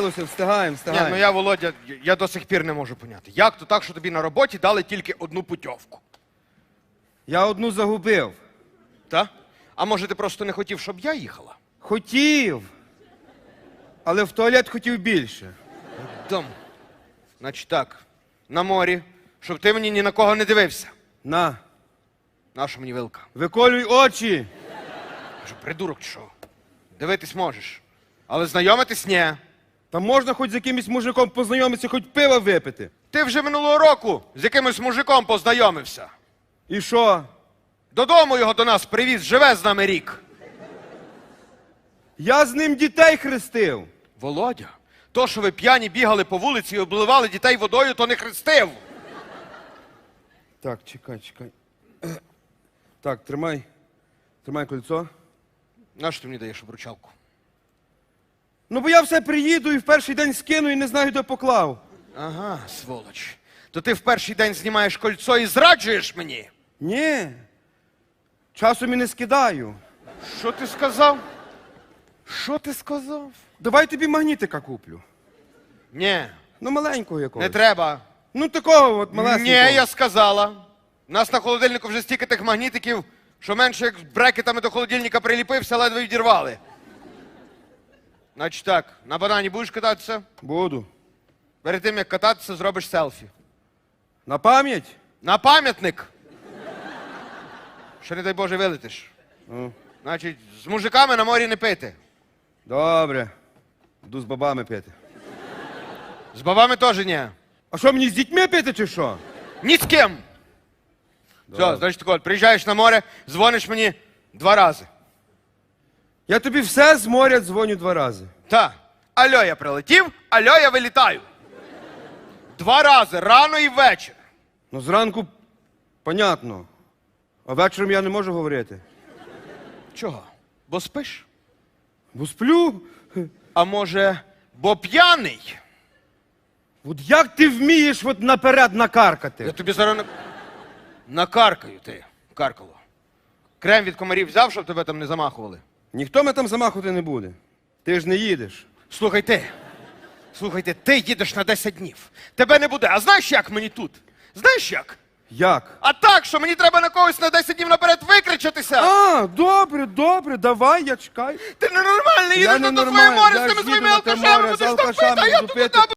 Встигаємо, встигаємо, Ні, ну я, Володя, я до сих пір не можу поняти. Як то так, що тобі на роботі дали тільки одну путьовку? Я одну загубив. Та? А може ти просто не хотів, щоб я їхала? Хотів. Але в туалет хотів більше. Дом. Значить так, на морі, щоб ти мені ні на кого не дивився. На, Наша мені вилка. виколюй очі. Що, придурок чи що? Дивитись можеш. Але знайомитись ні. Та можна хоч з якимось мужиком познайомитися, хоч пива випити. Ти вже минулого року з якимось мужиком познайомився. І що? Додому його до нас привіз, живе з нами рік. Я з ним дітей хрестив. Володя, то, що ви п'яні бігали по вулиці і обливали дітей водою, то не хрестив. Так, чекай, чекай. Так, тримай. Тримай кольцо. Нащо ти мені даєш обручалку? Ну, бо я все приїду і в перший день скину і не знаю, де поклав. Ага, сволоч. То ти в перший день знімаєш кольцо і зраджуєш мені? Ні. Часом і не скидаю. Що ти сказав? Що ти сказав? Давай тобі магнітика куплю. Ні, Ну, маленького якогось. не треба. Ну, такого от малесенького. Ні, я сказала. У нас на холодильнику вже стільки тих магнітиків, що менше як брекетами до холодильника приліпився, ледве відірвали. Значить так, на банані будеш кататися? Буду. Перед тим, як кататися, зробиш селфі. На пам'ять? На пам'ятник. Що не дай Боже вилетиш. Ну, Значить, з мужиками на морі не пити. добре. Буду з бабами пити. З бабами теж ні. А що мені з дітьми пити чи що? Ні з ким. Все, значить тако, от, приїжджаєш на море, дзвониш мені два рази. Я тобі все з моря дзвоню два рази. Та. Альо, я прилетів, альо, я вилітаю. Два рази, рано і ввечері. Ну, зранку, понятно. А вечором я не можу говорити. Чого? Бо спиш? Бо сплю. А може, бо п'яний? От як ти вмієш от наперед накаркати? Я тобі зараз на... накаркаю ти, каркало. Крем від комарів взяв, щоб тебе там не замахували. Ніхто мене там замахувати не буде. Ти ж не їдеш. Слухай ти. Слухайте, ти їдеш на 10 днів. Тебе не буде. А знаєш, як мені тут? Знаєш як? Як? А так, що мені треба на когось на 10 днів наперед викричатися. А, добре, добре, давай, я чекаю. Ти ненормальний, їдеш на то своє нормальний, море я з ж тими їду своїми на те алкашами, море з будеш там алкашами пити, а я буду тобі пити. дам